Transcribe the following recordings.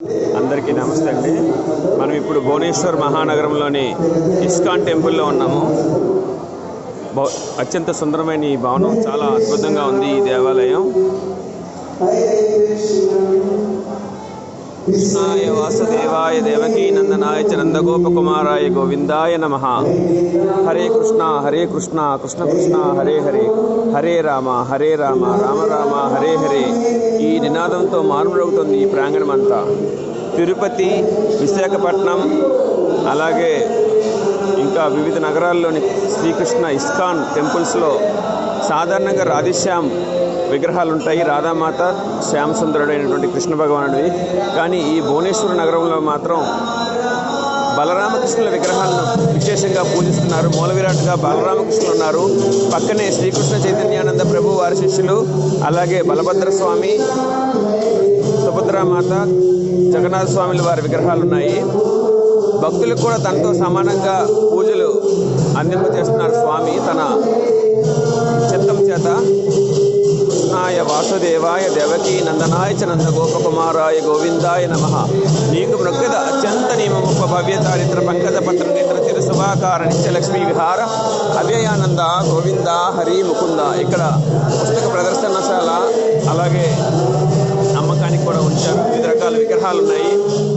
అందరికీ నమస్తే అండి. మనం ఇప్పుడు భువనేశ్వర్ మహానగరంలోని ఇస్కాన్ టెంపుల్లో ఉన్నాము. అత్యంత సుందరమైన ఈ భవనం. చాలా అద్భుతంగా ఉంది ఈ దేవాలయం. కృష్ణాయ వాసుదేవాయ దేవకీ నందనాయ చ గోవిందాయ నమ. హరే కృష్ణ హరే కృష్ణ కృష్ణ కృష్ణ హరే హరే. హరే రామ హరే రామ రామ రామ హరే హరే. ఈ నినాదంతో మారుమరుగుతుంది ఈ ప్రాంగణం అంతా. తిరుపతి విశాఖపట్నం అలాగే ఇంకా వివిధ నగరాల్లోని శ్రీకృష్ణ ఇస్కాన్ టెంపుల్స్లో సాధారణంగా రాధేశ్యామ్ విగ్రహాలు ఉంటాయి రాధామాత శ్యామసుందరుడైనటువంటి కృష్ణ భగవానుడివి. కానీ ఈ భువనేశ్వర నగరంలో మాత్రం బలరామకృష్ణుల విగ్రహాలను విశేషంగా పూజిస్తున్నారు. మూలవిరాట్గా బలరామకృష్ణులు ఉన్నారు. పక్కనే శ్రీకృష్ణ చైతన్యానంద ప్రభు వారి శిష్యులు అలాగే బలభద్ర స్వామి సుభద్రామాత జగన్నాథ స్వామిల వారి విగ్రహాలు ఉన్నాయి భక్తులకు కూడా తనతో సమానంగా పూజలు అందింపచేస్తున్నారు స్వామి తన చిత్తం చేత. కృష్ణాయ వాసుదేవాయ దేవకీ నందనాయ చ నందగోపకుమారాయ గోవిందాయ నమ. నీకు మృగద అత్యంత నియమముప భవ్య చారిత్ర పంకజ పత్రనేత్ర చిరు శుభాకార నిత్య విహార అవ్యయానంద గోవింద హరి ముకుంద. ఇక్కడ పుస్తక ప్రదర్శనశాల అలాగే అమ్మకానికి కూడా ఉంచారు. వివిధ రకాల విగ్రహాలు ఉన్నాయి.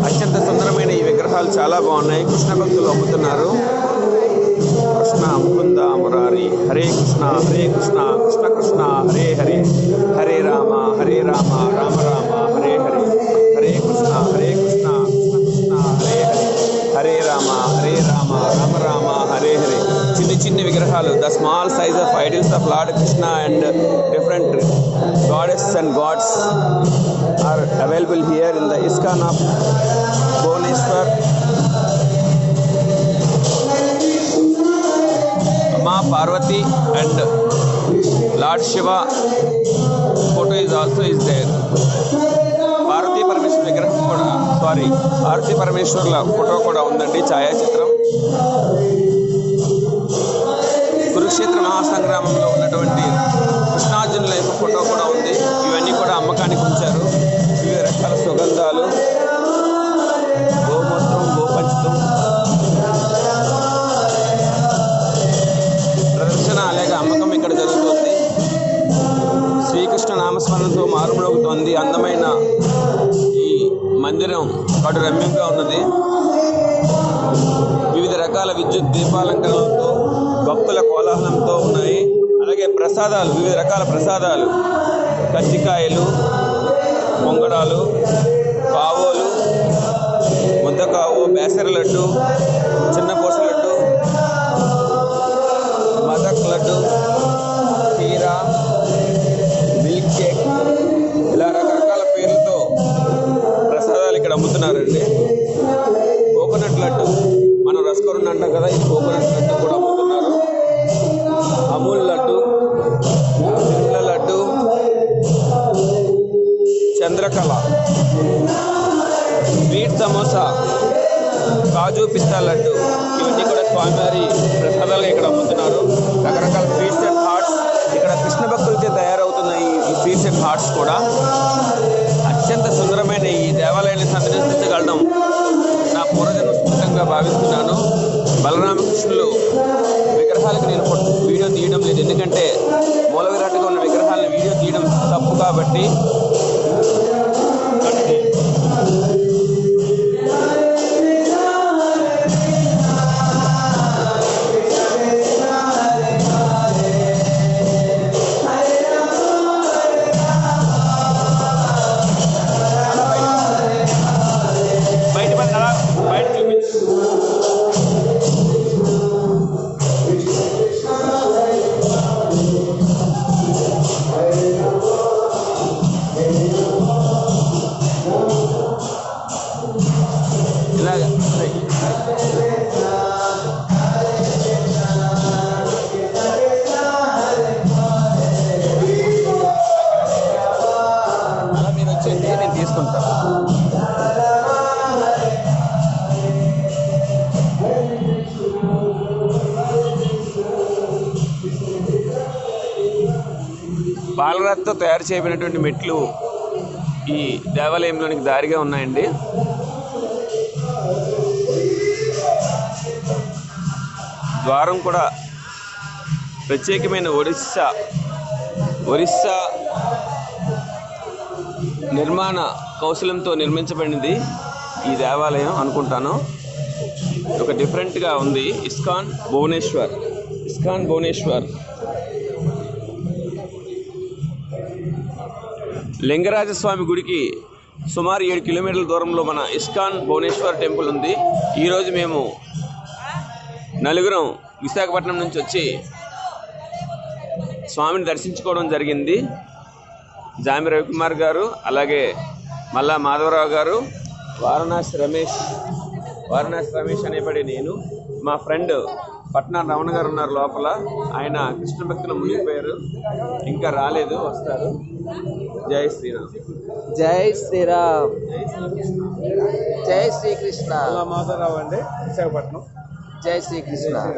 అత్యంత సుందరమైన ఈ విగ్రహాలు చాలా బాగున్నాయి. కృష్ణ భక్తులు అమ్ముతున్నారు. ముకుంద మురారి హరే కృష్ణ హరే కృష్ణ కృష్ణ కృష్ణ హరే హరే. హరే రామ హరే రామ రామ రామ హరే హరే. హరే కృష్ణ హరే కృష్ణ కృష్ణ కృష్ణ హరే హరే. హరే రామ హరే రామ రామ రామ హరే హరే. చిన్ని చిన్ని విగ్రహాలు the small size of idols of lord Krishna and different goddess and gods are available here in the ISKCON of Bhubaneswar. మా Parvati and Lord Shiva photo is also is there. Parvati పరమేశ్వర విగ్రహం కూడా సారీ పార్వతీ పరమేశ్వర్ల ఫోటో కూడా ఉందండి ఛాయాచిత్రం కురుక్షేత్ర మహాసంగ్రామంలో ఉన్నటువంటి నామస్మరణతో మారుమరుగుతోంది అందమైన ఈ మందిరం అటు రమ్యంగా ఉన్నది. వివిధ రకాల విద్యుత్ దీపాలంకరణలతో భక్తుల కోలాహలంతో ఉన్నాయి. అలాగే ప్రసాదాలు వివిధ రకాల ప్రసాదాలు. కజ్జికాయలు పొంగడాలు పావోలు ముద్దకావు బేసర లడ్డు చిన్న అమ్ముతున్నారండి కోకోనట్ లడ్డు. మనం రసకరుణ అంటాం కదా ఈ కోకోనట్ లడ్డు కూడా అమ్ముతున్నారు. అమూల్ లడ్డు తిరుమల లడ్డు చంద్రకళ స్వీట్ సమోసా కాజు పిస్తా లడ్డు. ఇవన్నీ కూడా స్వామివారి ప్రసాదాలుగా ఇక్కడ అమ్ముతున్నారు. రకరకాల స్వీట్స్ బలరామకృష్ణులు విగ్రహాలకు నేను వీడియో తీయడం లేదు. ఎందుకంటే మూల విరాట్గా ఉన్న విగ్రహాలను వీడియో తీయడం తప్పు కాబట్టి బాలరాతితో తయారు చేయబడినటువంటి మెట్లు ఈ దేవాలయంలోనికి దారిగా ఉన్నాయండి. ద్వారం కూడా ప్రత్యేకమైన ఒరిస్సా ఒరిస్సా నిర్మాణ కౌశలంతో నిర్మించబడింది ఈ దేవాలయం అనుకుంటాను. ఒక డిఫరెంట్గా ఉంది. ISKCON Bhubaneswar ISKCON Bhubaneswar. Lingarajaswamy గుడికి సుమారు ఏడు కిలోమీటర్ల దూరంలో మన ఇస్కాన్ భువనేశ్వర్ టెంపుల్ ఉంది. ఈరోజు మేము నలుగురం విశాఖపట్నం నుంచి వచ్చి స్వామిని దర్శించుకోవడం జరిగింది. జామి రవికుమార్ గారు అలాగే మల్లా మాధవరావు గారు వారణాసి రమేష్ వారణాసి రమేష్ అనేబడి నేను మా ఫ్రెండ్ పట్నా రమణ గారు ఉన్నారు లోపల. ఆయన కృష్ణ భక్తులు మునిగిపోయారు ఇంకా రాలేదు వస్తారు. జై శ్రీరామ్. జై శ్రీరామ్. జై శ్రీకృష్ణ. మాధవరావు అండి విశాఖపట్నం. జై శ్రీకృష్ణ.